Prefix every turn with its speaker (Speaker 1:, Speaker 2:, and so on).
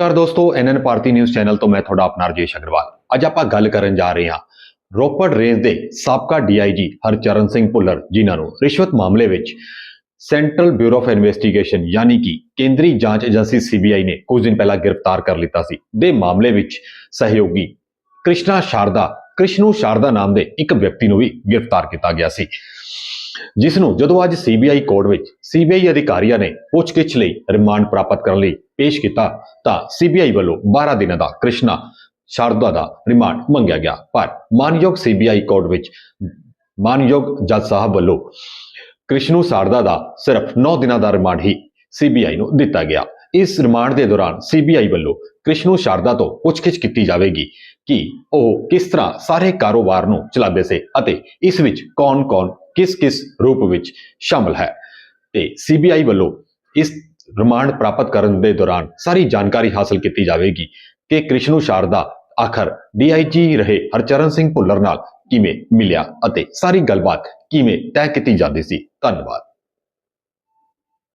Speaker 1: ਨਮਸਕਾਰ ਦੋਸਤੋ ਐਨਐਨ ਭਾਰਤੀ news channel ਤੋਂ ਮੈਂ ਤੁਹਾਡਾ ਆਪਣਾ ਰਜੇਸ਼ ਅਗਰਵਾਲ। ਅੱਜ ਆਪਾਂ ਗੱਲ ਕਰਨ ਜਾ ਰਹੇ ਹਾਂ ਰੋਪੜ ਰੇਂਜ ਦੇ ਸਾਬਕਾ ਡੀਆਈਜੀ ਹਰਚਰਨ ਸਿੰਘ ਭੁੱਲਰ ਜਿਨ੍ਹਾਂ ਨੂੰ ਰਿਸ਼ਵਤ ਮਾਮਲੇ ਵਿੱਚ ਸੈਂਟਰਲ ਬਿਊਰੋ ਆਫ ਇਨਵੈਸਟੀਗੇਸ਼ਨ ਯਾਨੀ ਕਿ ਕੇਂਦਰੀ ਜਾਂਚ ਏਜੰਸੀ ਸੀਬੀਆਈ ਨੇ ਕੁਝ ਦਿਨ ਪਹਿਲਾਂ ਗ੍ਰਿਫਤਾਰ ਕਰ ਲਿੱਤਾ ਸੀ। ਦੇ ਮਾਮਲੇ ਵਿੱਚ ਸਹਿਯੋਗੀ ਕ੍ਰਿਸ਼ਨਾ ਸ਼ਾਰਦਾ, ਕ੍ਰਿਸ਼ਨੂ ਸ਼ਾਰਦਾ ਨਾਮ ਦੇ ਇੱਕ ਵਿਅਕਤੀ ਨੂੰ ਵੀ ਗ੍ਰਿਫਤਾਰ ਕੀਤਾ ਗਿਆ ਸੀ। ਜਿਸ ਨੂੰ ਜਦੋਂ ਅੱਜ ਸੀਬੀਆਈ ਕੋਰਟ ਵਿੱਚ ਸੀਬੀਆਈ ਅਧਿਕਾਰੀਆਂ ਨੇ ਪੁੱਛਗਿੱਛ ਲਈ ਰਿਮਾਂਡ ਪ੍ਰਾਪਤ ਕਰਨ ਲਈ ਪੇਸ਼ ਕੀਤਾ, ਤਾਂ ਸੀਬੀਆਈ ਵੱਲੋਂ 12 ਦਿਨਾਂ ਦਾ ਕ੍ਰਿਸ਼ਨਾ ਸ਼ਾਰਦਾ ਦਾ ਰਿਮਾਂਡ ਮੰਗਿਆ ਗਿਆ। ਪਰ ਮਾਨਯੋਗ ਸੀਬੀਆਈ ਕੋਰਟ ਵਿੱਚ ਮਾਨਯੋਗ ਜੱਜ ਸਾਹਿਬ ਵੱਲੋਂ ਕ੍ਰਿਸ਼ਨੂ ਸ਼ਾਰਦਾ ਦਾ ਸਿਰਫ 9 ਦਿਨਾਂ ਦਾ ਰਿਮਾਂਡ ਹੀ ਸੀਬੀਆਈ ਨੂੰ ਦਿੱਤਾ ਗਿਆ। ਇਸ ਰਿਮਾਂਡ ਦੇ ਦੌਰਾਨ ਸੀਬੀਆਈ ਵੱਲੋਂ ਕ੍ਰਿਸ਼ਨੂ ਸ਼ਾਰਦਾ ਤੋਂ ਪੁੱਛਗਿੱਛ ਕੀਤੀ ਜਾਵੇਗੀ ਕਿ ਉਹ ਕਿਸ ਤਰ੍ਹਾਂ ਸਾਰੇ ਕਾਰੋਬਾਰ ਨੂੰ ਚਲਾਉਂਦੇ ਸੀ ਅਤੇ ਇਸ ਵਿੱਚ ਕੌਣ-ਕੌਣ ਕਿਸ-ਕਿਸ ਰੂਪ ਵਿੱਚ ਸ਼ਾਮਲ ਹੈ। ਤੇ ਸੀਬੀਆਈ ਵੱਲੋਂ ਇਸ ਰਿਮਾਂਡ ਪ੍ਰਾਪਤ ਕਰਨ ਦੇ ਦੌਰਾਨ ਸਾਰੀ ਜਾਣਕਾਰੀ ਹਾਸਲ ਕੀਤੀ ਜਾਵੇਗੀ ਕਿ ਕ੍ਰਿਸ਼ਨੂ ਸ਼ਾਰਦਾ ਆਖਰ ਡੀਆਈਜੀ ਰਹੇ ਹਰਚਰਨ ਸਿੰਘ ਭੁੱਲਰ ਨਾਲ ਕਿਵੇਂ ਮਿਲਿਆ ਅਤੇ ਸਾਰੀ ਗੱਲਬਾਤ ਕਿਵੇਂ ਤੈਅ ਕੀਤੀ ਜਾਂਦੀ ਸੀ। ਧੰਨਵਾਦ।